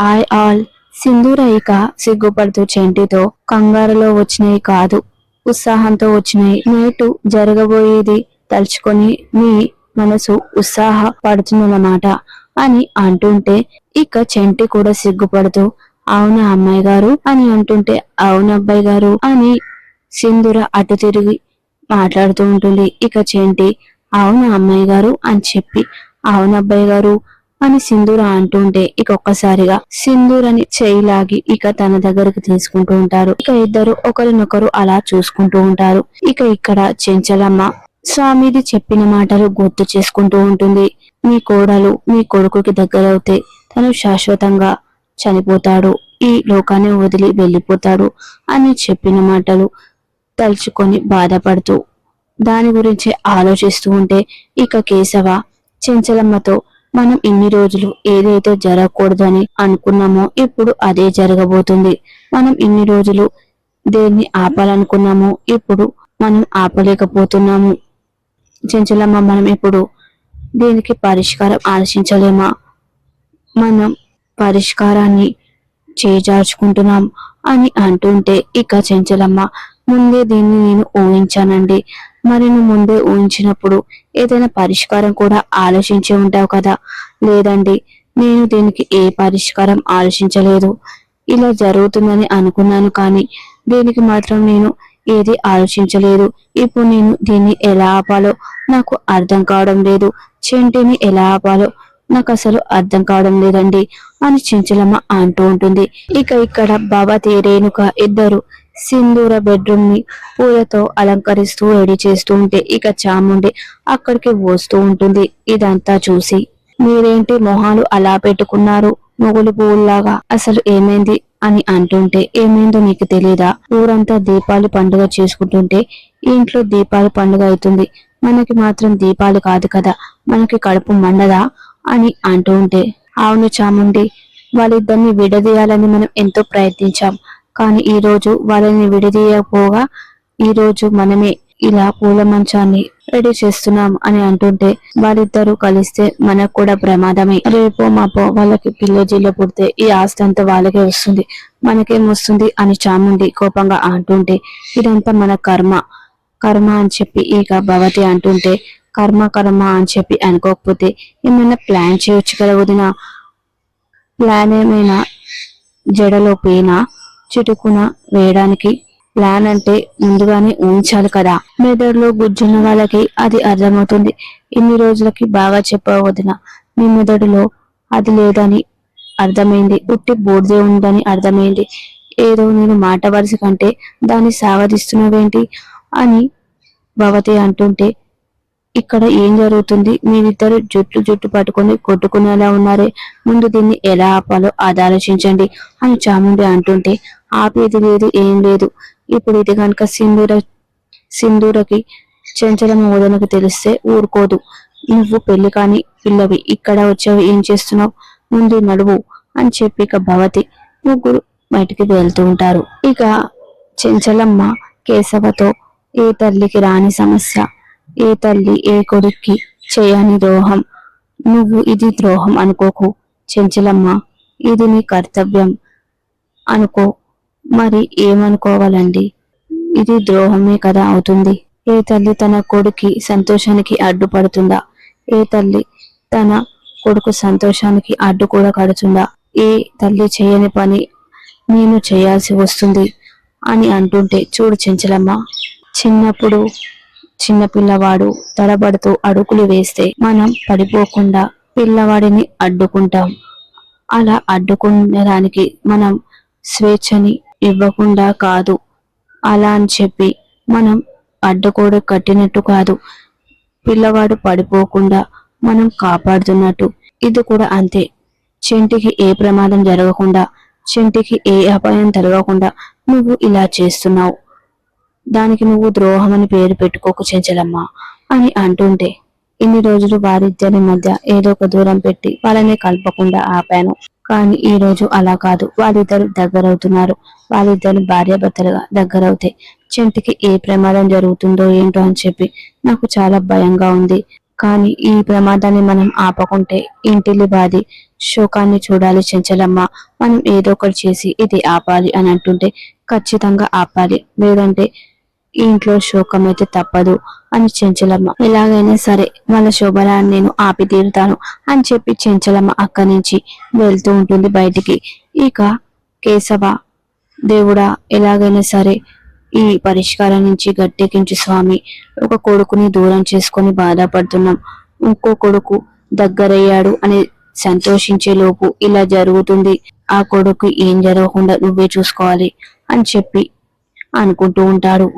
ఆయ్ ఆల్ సింధూర ఇక సిగ్గుపడుతూ చెంటితో కంగారులో వచ్చినాయి కాదు ఉత్సాహంతో వచ్చినాయి. నేటు జరగబోయేది తలుచుకొని మీ మనసు ఉత్సాహ పడుతుందన్నమాట అని అంటుంటే ఇక చెంటి కూడా సిగ్గుపడుతూ అవునా అమ్మాయి గారు? అని అంటుంటే అవును అబ్బాయి గారు అని సింధూర అటు తిరిగి మాట్లాడుతూ ఉంటుంది. ఇక చెంటి అవును అమ్మాయి గారు? అని చెప్పి అవును అబ్బాయి గారు అని సింధూర అంటుంటే ఇక ఒక్కసారిగా సింధూరని చేయిలాగి ఇక తన దగ్గరకు తీసుకుంటూ ఉంటారు. ఇక ఇద్దరు ఒకరినొకరు అలా చూసుకుంటూ ఉంటారు. ఇక ఇక్కడ చెంచలమ్మ స్వామిది చెప్పిన మాటలు గుర్తు చేసుకుంటూ ఉంటుంది. మీ కోడలు మీ కొడుకుకి దగ్గరవుతే తను శాశ్వతంగా చనిపోతాడు. ఈ లోకాన్ని వదిలి వెళ్ళిపోతాడు అని చెప్పిన మాటలు తలుచుకొని బాధపడుతూ దాని గురించి ఆలోచిస్తూ ఉంటే ఇక కేశవ చెంచలమ్మతో మనం ఇన్ని రోజులు ఏదైతే జరగకూడదని అనుకున్నామో ఇప్పుడు అదే జరగబోతుంది. మనం ఇన్ని రోజులు దేన్ని ఆపాలనుకున్నామో ఇప్పుడు మనం ఆపలేకపోతున్నాము. చెంచలమ్మ మనం ఇప్పుడు దీనికి పరిష్కారం ఆలోచించలేమా? మనం పరిష్కారాన్ని చేజార్చుకుంటున్నాం అని అంటుంటే ఇక చెంచలమ్మ ముందే దీన్ని నేను ఊహించానండి. మరి నువ్వు ముందే ఊహించినప్పుడు ఏదైనా పరిష్కారం కూడా ఆలోచించి ఉంటావు కదా? లేదండి నేను దీనికి ఏ పరిష్కారం ఆలోచించలేదు. ఇలా జరుగుతుందని అనుకున్నాను కానీ దీనికి మాత్రం నేను ఏది ఆలోచించలేదు. ఇప్పుడు నేను దీన్ని ఎలా ఆపాలో నాకు అర్థం కావడం లేదు. చెంటిని ఎలా ఆపాలో నాకు అసలు అర్థం కావడం లేదండి అని చెంచలమ్మ అంటూ ఉంటుంది. ఇక ఇక్కడ భవతి రేణుక ఇద్దరు సింధూర బెడ్రూమ్ని పూలతో అలంకరిస్తూ రెడీ చేస్తూ ఉంటే ఇక చాముండి అక్కడికి వస్తూ ఉంటుంది. ఇదంతా చూసి మీరేంటి మొహాలు అలా పెట్టుకున్నారు? మొగులు పువ్వుల్లాగా అసలు ఏమైంది అని అంటుంటే ఏమైందో మీకు తెలియదా ఊరంతా దీపాలు పండుగ చేసుకుంటుంటే ఇంట్లో దీపాలు పండుగ అవుతుంది. మనకి మాత్రం దీపాలు కాదు కదా? మనకి కడుపు మండదా? అని అంటూ ఉంటే అవును చాముండి వాళ్ళిద్దరిని విడదీయాలని మనం ఎంతో ప్రయత్నించాం. కానీ ఈ రోజు వాళ్ళని విడదీయకపోగా ఈ రోజు మనమే ఇలా పూల మంచాన్ని రెడీ చేస్తున్నాం అని అంటుంటే వాళ్ళిద్దరూ కలిస్తే మనకు కూడా ప్రమాదమే. రేపో మాపో వాళ్ళకి పిల్ల జిల్ల పుడితే ఈ ఆస్తి అంతా వాళ్ళకే వస్తుంది. మనకేం వస్తుంది అని చాముండి కోపంగా అంటుంటే ఇదంతా మన కర్మ. కర్మ అని చెప్పి ఇక భవతి అంటుంటే కర్మ కర్మ అని చెప్పి అనుకోకపోతే ఏమైనా ప్లాన్ చేయొచ్చు కదా వదిన? ప్లాన్ ఏమైనా జడలో పేనా చిటుకున వేయడానికి ప్లాన్ అంటే ముందుగానే ఊహించాలి కదా. మెదడులో గుజ్జున్న వాళ్ళకి అది అర్థమవుతుంది. ఇన్ని రోజులకి బాగా చెప్పవదిన మీ మెదడులో అది లేదని అర్థమైంది. ఉట్టి బూడిదే ఉందని అర్థమైంది. ఏదో నేను మాట వరుస కంటే దాన్ని సాగదీస్తున్నావేంటి అని భవతి అంటుంటే ఇక్కడ ఏం జరుగుతుంది? మీరిద్దరు జుట్టు జుట్టు పట్టుకొని కొట్టుకునేలా ఉన్నారే. ముందు దీన్ని ఎలా ఆపాలో అది ఆలోచించండి అని చాముండి అంటుంటే ఆపేది లేదు ఏం లేదు. ఇప్పుడు ఇది కనుక సింధూర సింధూరకి చంచలమ ఓదనకు తెలిస్తే ఊరుకోదు. నువ్వు పెళ్ళి కాని పిల్లవి ఇక్కడ వచ్చావు ఏం చేస్తున్నావు? ముందు నడువు అని చెప్పి ఇక భవతి ముగ్గురు బయటికి వెళ్తూ ఉంటారు. ఇక చెంచలమ్మ కేశవతో ఏ తల్లికి రాని సమస్య. ఏ తల్లి ఏ కొడుక్కి చేయని ద్రోహం? నువ్వు ఇది ద్రోహం అనుకోకు చెంచలమ్మ. ఇది నీ కర్తవ్యం అనుకో. మరి ఏమనుకోవాలండి? ఇది ద్రోహమే కదా అవుతుంది. ఏ తల్లి తన కొడుకి సంతోషానికి అడ్డుపడుతుందా? ఏ తల్లి తన కొడుకు సంతోషానికి అడ్డు కూడా కడుతుందా? ఏ తల్లి చేయని పని నేను చేయాల్సి వస్తుంది అని అంటుంటే చూడు చెంచలమ్మ. చిన్నప్పుడు చిన్న పిల్లవాడు తడబడుతూ అడుగులు వేస్తే మనం పడిపోకుండా పిల్లవాడిని అడ్డుకుంటాం. అలా అడ్డుకునేదానికి మనం స్వేచ్ఛని ఇవ్వకుండా కాదు. అలా అని చెప్పి మనం అడ్డకోడ కట్టినట్టు కాదు. పిల్లవాడు పడిపోకుండా మనం కాపాడుతున్నట్టు. ఇది కూడా అంతే. చెంటికి ఏ ప్రమాదం జరగకుండా చెంటికి ఏ అపాయం జరగకుండా నువ్వు ఇలా చేస్తున్నావు. దానికి నువ్వు ద్రోహం అని పేరు పెట్టుకోకు చెంచలమ్మా అని అంటుంటే ఇన్ని రోజులు వారిద్దరి మధ్య ఏదో ఒక దూరం పెట్టి వాళ్ళని కలపకుండా ఆపాను. కానీ ఈ రోజు అలా కాదు. వాళ్ళిద్దరు దగ్గరవుతున్నారు. వాళ్ళిద్దరు భార్యాభర్తలుగా దగ్గరవుతే చెంటికి ఏ ప్రమాదం జరుగుతుందో ఏంటో అని చెప్పి నాకు చాలా భయంగా ఉంది. కానీ ఈ ప్రమాదాన్ని మనం ఆపకుంటే ఇంటిల్లి బాధి శోకాన్ని చూడాలి చెంచలమ్మ. మనం ఏదో ఒకటి చేసి ఇది ఆపాలి అని అంటుంటే ఖచ్చితంగా ఆపాలి. లేదంటే ఈ ఇంట్లో శోకం అయితే తప్పదు అని చెంచలమ్మ. ఎలాగైనా సరే వాళ్ళ శోభనాన్ని నేను ఆపి తీరుతాను అని చెప్పి చెంచలమ్మ అక్కడి నుంచి వెళ్తూ ఉంటుంది బయటికి. ఇక కేశవ దేవుడా ఎలాగైనా సరే ఈ పరిష్కారం నుంచి గట్టెక్కించు స్వామి. ఒక కొడుకుని దూరం చేసుకొని బాధపడుతున్నాం. ఇంకో కొడుకు దగ్గరయ్యాడు అని సంతోషించే లోపు ఇలా జరుగుతుంది. ఆ కొడుకు ఏం జరగకుండా నువ్వే చూసుకోవాలి అని చెప్పి అనుకుంటూ ఉంటాడు.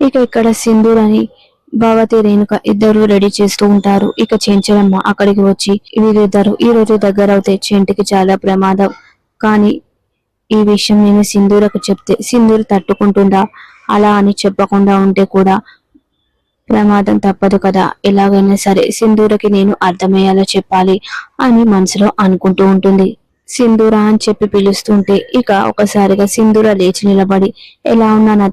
ఇక ఇక్కడ సింధూర్ అని భగవతి రేణుక ఇద్దరు రెడీ చేస్తూ ఉంటారు. ఇక చెంచలమ్మ అక్కడికి వచ్చి వీరిద్దరు ఈ రోజు దగ్గర అవుతే చెంటికి చాలా ప్రమాదం. కానీ ఈ విషయం నేను సింధూరకు చెప్తే సింధూర్ తట్టుకుంటుందా? అలా అని చెప్పకుండా ఉంటే కూడా ప్రమాదం తప్పదు కదా. ఎలాగైనా సరే సింధూరకి నేను అర్థమయ్యేలా చెప్పాలి అని మనసులో అనుకుంటూ ఉంటుంది. సింధూర అని చెప్పి పిలుస్తుంటే ఇక ఒకసారిగా సింధూర లేచి నిలబడి ఎలా ఉన్నాను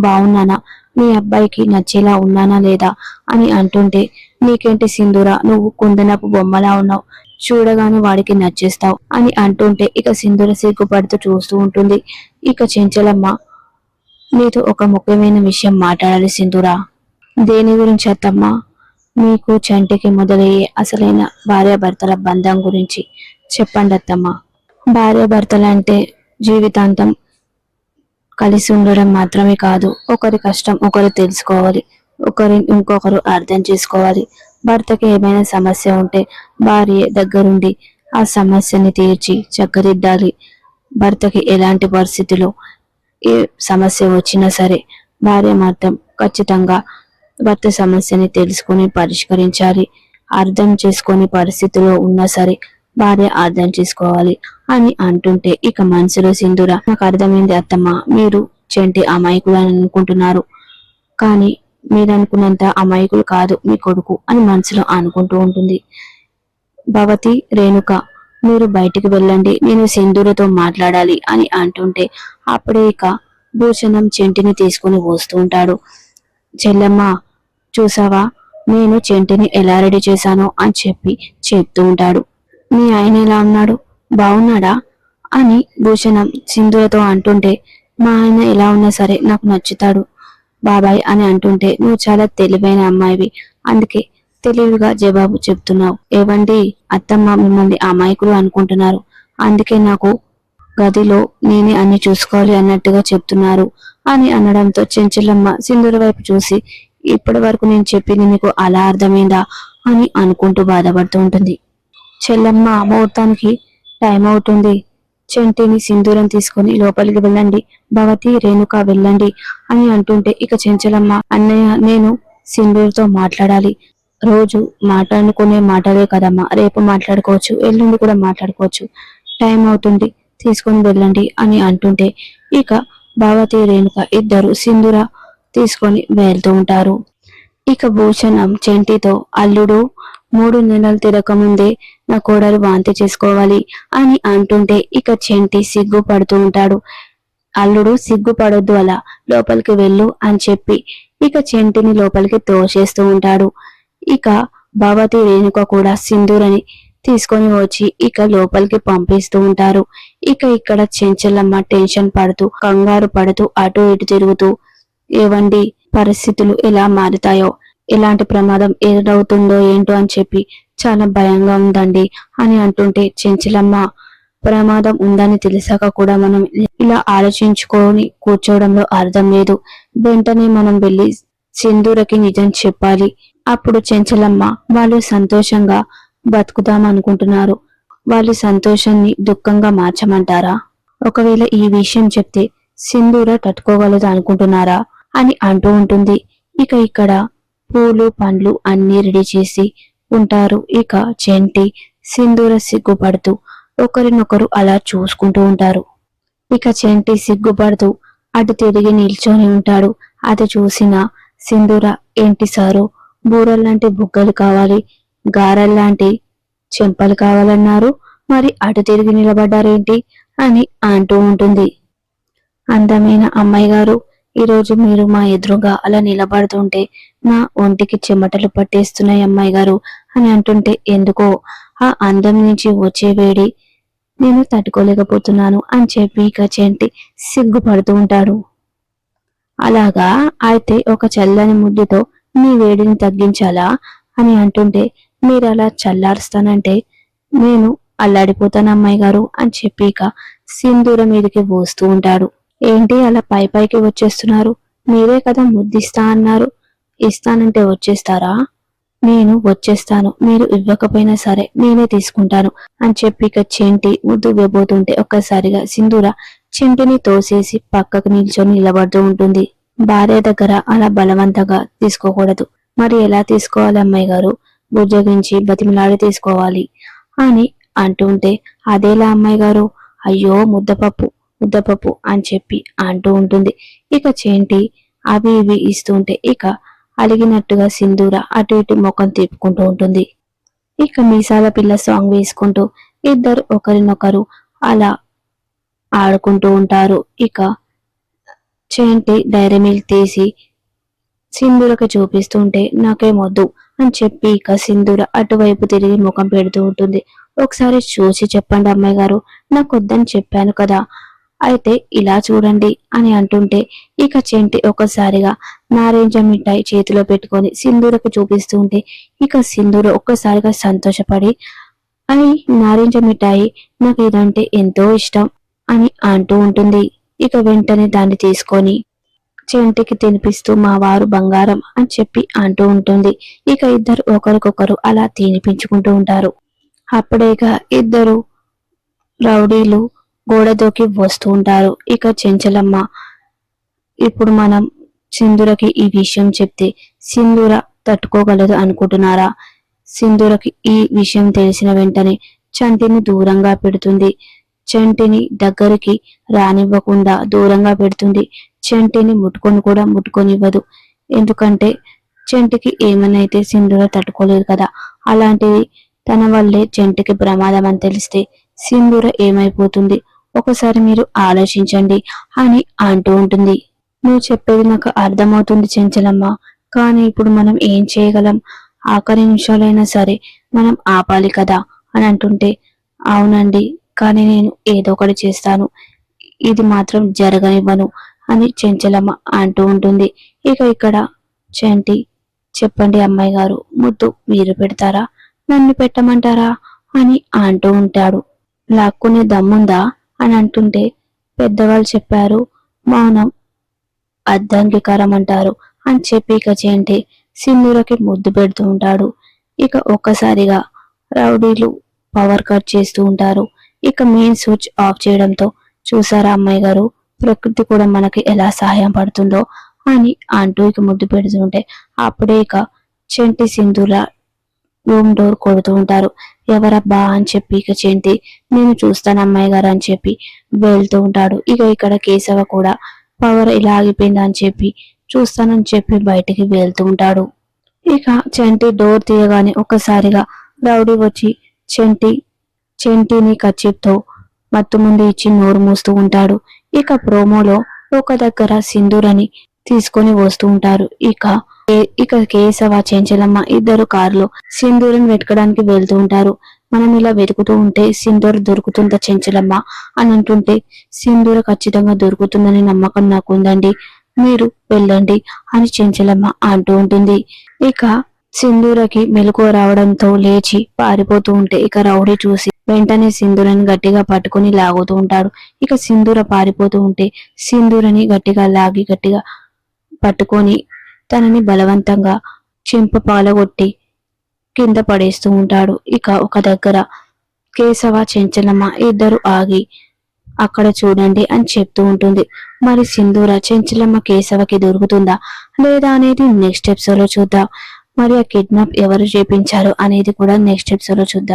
బాగున్నానా మీ అబ్బాయికి నచ్చేలా ఉన్నానా లేదా అని అంటుంటే నీకేంటి సింధూర? నువ్వు కుందనపు బొమ్మలా ఉన్నావు. చూడగానే వాడికి నచ్చేస్తావు అని అంటుంటే ఇక సింధూర సిగ్గుపడుతూ చూస్తూ ఉంటుంది. ఇక చెంచలమ్మ నీతో ఒక ముఖ్యమైన విషయం మాట్లాడాలి సింధూర. దేని గురించి అత్తమ్మ? మీకు చంటికి మొదలయ్యే అసలైన భార్యాభర్తల బంధం గురించి చెప్పండి అత్తమ్మ భార్యాభర్తలు అంటే జీవితాంతం కలిసి ఉండడం మాత్రమే కాదు ఒకరి కష్టం ఒకరు తెలుసుకోవాలి ఒకరి ఇంకొకరు అర్థం చేసుకోవాలి. భర్తకి ఏమైనా సమస్య ఉంటే భార్య దగ్గరుండి ఆ సమస్యని తీర్చి చక్కదిద్దాలి. భర్తకి ఎలాంటి పరిస్థితిలో ఏ సమస్య వచ్చినా సరే భార్య మాత్రం ఖచ్చితంగా భర్త సమస్యని తెలుసుకొని పరిష్కరించాలి. అర్థం చేసుకొని పరిస్థితిలో ఉన్నా సరే భార్య అర్థం చేసుకోవాలి. అని అంటుంటే ఇక మనసులో సింధూర నాకు అర్థమైంది అత్తమ్మ మీరు చెంటి అమాయకులు అని అనుకుంటున్నారు. కానీ మీరు అనుకున్నంత అమాయకులు కాదు మీ కొడుకు అని మనసులో అనుకుంటూ ఉంటుంది. భవతి రేణుక మీరు బయటికి వెళ్ళండి నేను సింధూరతో మాట్లాడాలి అని అంటుంటే అప్పుడే ఇక భూషణం చెంటిని తీసుకుని వస్తూ ఉంటాడు. చెల్లెమ్మ చూసావా? నేను చెంటిని ఎలా రెడీ చేశానో అని చెప్పి చెప్తూ ఉంటాడు. మీ ఆయన ఎలా ఉన్నాడు? బాగున్నాడా అని భూషణం సింధులతో అంటుంటే మా ఆయన ఎలా ఉన్నా సరే నాకు నచ్చుతాడు బాబాయ్ అని అంటుంటే నువ్వు చాలా తెలివైన అమ్మాయివి. అందుకే తెలివిగా జవాబు చెప్తున్నావు. ఏవండి? అత్తమ్మ మిమ్మల్ని అమాయకులు అనుకుంటున్నారు. అందుకే నాకు గదిలో నేనే అన్ని చూసుకోవాలి అన్నట్టుగా చెప్తున్నారు అని అనడంతో చెంచలమ్మ సింధుల వైపు చూసి ఇప్పటి వరకు నేను చెప్పింది నీకు అలా అర్థమైందా అని అనుకుంటూ బాధపడుతూ ఉంటుంది. చెల్లమ్మ ముహూర్తానికి టైం అవుతుంది. చెంటిని సింధూరం తీసుకొని లోపలికి వెళ్ళండి. భవతి రేణుక వెళ్ళండి అని అంటుంటే ఇక చెంచలమ్మ అన్నయ్య నేను సింధూర్తో మాట్లాడాలి. రోజు మాట్లాడుకునే మాటలే కదమ్మా. రేపు మాట్లాడుకోవచ్చు ఎల్లుండి కూడా మాట్లాడుకోవచ్చు. టైం అవుతుంది తీసుకొని వెళ్ళండి అని అంటుంటే ఇక భవతి రేణుక ఇద్దరు సింధూర తీసుకొని వెళ్తూ ఉంటారు. ఇక భూషణం చెంటితో అల్లుడు మూడు నెలలు తిరగకముందే నా కోడలు వాంతి చేసుకోవాలి అని అంటుంటే ఇక చెంటి సిగ్గుపడుతూ ఉంటాడు. అల్లుడు సిగ్గుపడొద్దు అలా లోపలికి వెళ్ళు అని చెప్పి ఇక చెంటిని లోపలికి తోసేస్తూ ఉంటాడు. ఇక భవతి రేణుక కూడా సింధూరని తీసుకొని వచ్చి ఇక లోపలికి పంపిస్తూ ఉంటారు. ఇక ఇక్కడ చెంచలమ్మ టెన్షన్ పడుతూ కంగారు పడుతూ అటు ఇటు తిరుగుతూ ఏవండి పరిస్థితులు ఎలా మారుతాయో? ఎలాంటి ప్రమాదం ఎదురవుతుందో ఏంటో అని చెప్పి చాలా భయంగా ఉందండి అని అంటుంటే చెంచలమ్మ ప్రమాదం ఉందని తెలిసాక కూడా మనం ఇలా ఆలోచించుకొని కూర్చోవడంలో అర్థం లేదు. వెంటనే మనం వెళ్ళి సింధూరకి నిజం చెప్పాలి. అప్పుడు చెంచలమ్మ వాళ్ళు సంతోషంగా బతుకుదాం అనుకుంటున్నారు. వాళ్ళ సంతోషాన్ని దుఃఖంగా మార్చమంటారా? ఒకవేళ ఈ విషయం చెప్తే సింధూర తట్టుకోగలదు అనుకుంటున్నారా? అని అంటూ ఉంటుంది. ఇక ఇక్కడ పూలు పండ్లు అన్ని రెడీ చేసి ఉంటారు. ఇక చెంటి సింధూర సిగ్గుపడుతూ ఒకరినొకరు అలా చూసుకుంటూ ఉంటారు. ఇక చెంటి సిగ్గుపడుతూ అటు తిరిగి నిల్చొని ఉంటాడు. అది చూసిన సింధూర ఏంటి సారు? బూరల్లాంటి బుగ్గలు కావాలి గారెల్లాంటి చెంపలు కావాలన్నారు. మరి అటు తిరిగి నిలబడ్డారేంటి? అని అంటూ ఉంటుంది. అందమైన అమ్మాయి గారు ఈరోజు మీరు మా ఎదురుగా అలా నిలబడుతుంటే నా ఒంటికి చెమటలు పట్టేస్తున్నాయి అమ్మాయి గారు అని అంటుంటే ఎందుకో? ఆ అందం నుంచి వచ్చే వేడి. నేను తట్టుకోలేకపోతున్నాను అని చెప్పి కచేంటి సిగ్గుపడుతూ ఉంటాడు. అలాగా? అయితే ఒక చల్లని ముద్దుతో మీ వేడిని తగ్గించాలా? అని అంటుంటే మీరు అలా చల్లారుస్తానంటే నేను అల్లాడిపోతాను అమ్మాయి గారు అని చెప్పి సింధూర మీదకి పోస్తూ ఉంటాడు. ఏంటి అలా పై పైకి వచ్చేస్తున్నారు? మీరే కదా ముద్దిస్తా అన్నారు. ఇస్తానంటే వచ్చేస్తారా? నేను వచ్చేస్తాను. మీరు ఇవ్వకపోయినా సరే నేనే తీసుకుంటాను. అని చెప్పి ఇక చెంటి ముద్దు ఇవ్వబోతుంటే ఒక్కసారిగా సింధూర చెంటిని తోసేసి పక్కకు నిల్చొని నిలబడుతూ ఉంటుంది. భార్య దగ్గర అలా బలవంతంగా తీసుకోకూడదు. మరి ఎలా తీసుకోవాలి అమ్మాయి గారు? బుజ్జగించి బతిమలాడి తీసుకోవాలి అని అంటుంటే అదేలా అమ్మాయి గారు? అయ్యో ముద్దపప్పు ముద్దపప్పు అని చెప్పి అంటూ ఉంటుంది. ఇక చేంటి అవి ఇవి ఇస్తుంటే ఇక అలిగినట్టుగా సింధూర అటు ఇటు ముఖం తిప్పుకుంటూ ఉంటుంది. ఇక మీసాల పిల్ల సాంగ్ వేసుకుంటూ ఇద్దరు ఒకరినొకరు అలా ఆడుకుంటూ ఉంటారు. ఇక చేంటి డైరీ మిల్క్ తీసి సింధూరకి చూపిస్తుంటే నాకేమొద్దు అని చెప్పి ఇక సింధూర అటువైపు తిరిగి ముఖం పెడుతూ ఉంటుంది. ఒకసారి చూసి చెప్పండి అమ్మాయి గారు నాకు వద్దని చెప్పాను కదా అయితే ఇలా చూడండి అని అంటుంటే ఇక చెంటి ఒక్కసారిగా నారింజ మిఠాయి చేతిలో పెట్టుకొని సింధూరకు చూపిస్తూ ఉంటే ఇక సింధూరు ఒక్కసారిగా సంతోషపడి అని నారింజ మిఠాయి నాకు ఇదంటే ఎంతో ఇష్టం అని అంటూ ఉంటుంది. ఇక వెంటనే దాన్ని తీసుకొని చెంటికి తినిపిస్తూ మా వారు బంగారం అని చెప్పి అంటూ ఉంటుంది. ఇక ఇద్దరు ఒకరికొకరు అలా తినిపించుకుంటూ ఉంటారు. అప్పుడే ఇక ఇద్దరు రౌడీలు గోడ దూకి వస్తూ ఉంటారు. ఇక చెంచలమ్మ ఇప్పుడు మనం సింధూరకి ఈ విషయం చెప్తే సింధూర తట్టుకోగలదు అనుకుంటున్నారా? సింధూరకి ఈ విషయం తెలిసిన వెంటనే చంటిని దూరంగా పెడుతుంది. చంటిని దగ్గరికి రానివ్వకుండా దూరంగా పెడుతుంది. చంటిని ముట్టుకొని కూడా ముట్టుకొనివ్వదు. ఎందుకంటే చెంటికి ఏమనైతే సింధూర తట్టుకోలేదు కదా. అలాంటిది తన వల్లే చెంటికి ప్రమాదం అని తెలిస్తే సింధూర ఏమైపోతుంది? ఒకసారి మీరు ఆలోచించండి అని అంటూ ఉంటుంది. నువ్వు చెప్పేది నాకు అర్థమవుతుంది చెంచలమ్మ. కానీ ఇప్పుడు మనం ఏం చేయగలం? ఆఖరి నిమిషాలైనా సరే మనం ఆపాలి కదా అని అంటుంటే అవునండి కానీ నేను ఏదో ఒకటి చేస్తాను. ఇది మాత్రం జరగనివ్వను అని చెంచలమ్మ అంటూ ఉంటుంది. ఇక ఇక్కడ చెంటి చెప్పండి అమ్మాయి గారు ముద్దు మీరు పెడతారా? నన్ను పెట్టమంటారా? అని అంటూ ఉంటాడు. లాక్కునే దమ్ముందా? అని అంటుంటే పెద్దవాళ్ళు చెప్పారు మౌనం అర్ధాంగీకారం అంటారు అని చెప్పి ఇక చేంటి సింధూరకి ముద్దు పెడుతూ ఉంటాడు. ఇక ఒక్కసారిగా రౌడీలు పవర్ కట్ చేస్తూ ఉంటారు. ఇక మెయిన్ స్విచ్ ఆఫ్ చేయడంతో చూసారా అమ్మాయి గారు ప్రకృతి కూడా మనకి ఎలా సహాయం పడుతుందో అని అంటూ ఇక ముద్దు పెడుతుంటే అప్పుడే ఇక చెంటి సింధూర రూమ్ డోర్ కొడుతూ ఉంటారు. ఎవరబ్బా అని చెప్పి ఇక చెంటి నేను చూస్తాను అమ్మాయి గారు అని చెప్పి వెళ్తూ ఉంటాడు. ఇక ఇక్కడ కేశవ కూడా పవర్ ఇలా ఆగిపోయింది అని చెప్పి చూస్తానని చెప్పి బయటికి వెళ్తూ ఉంటాడు. ఇక చెంటి డోర్ తీయగానే ఒక్కసారిగా రౌడీ వచ్చి చెంటి చెంటిని కచ్చిప్తో మత్తు ముందు ఇచ్చి నోరు మూస్తూ ఉంటాడు. ఇక ప్రోమోలో ఒక దగ్గర సింధూరని తీసుకొని వస్తూ ఉంటారు. ఇక ఇక కేశవ చెంచలమ్మ ఇద్దరు కారులో సింధూరుని వెతకడానికి వెళ్తూ ఉంటారు. మనం ఇలా వెతుకుతూ ఉంటే సింధూర్ దొరుకుతుందా చెంచలమ్మ? అని అంటుంటే సింధూర ఖచ్చితంగా దొరుకుతుందని నమ్మకం నాకు ఉందండి మీరు వెళ్ళండి అని చెంచలమ్మ అంటూ ఉంటుంది. ఇక సింధూరకి మెలకువ రావడంతో లేచి పారిపోతూ ఉంటే ఇక రౌడీ చూసి వెంటనే సింధూరని గట్టిగా పట్టుకొని లాగుతూ ఉంటాడు. ఇక సింధూర పారిపోతూ ఉంటే సింధూరని గట్టిగా లాగి గట్టిగా పట్టుకొని తనని బలవంతంగా చెంప పాలగొట్టి కింద పడేస్తూ ఉంటాడు. ఇక ఒక దగ్గర కేశవ చెంచలమ్మ ఇద్దరు ఆగి అక్కడ చూడండి అని చెప్తూ ఉంటుంది. మరి సింధూర చెంచలమ్మ కేశవకి దొరుకుతుందా? లేదా అనేది నెక్స్ట్ ఎపిసోడ్లో చూద్దాం. మరి ఆ కిడ్నాప్ ఎవరు చేపించారు అనేది కూడా నెక్స్ట్ ఎపిసోడ్లో చూద్దాం.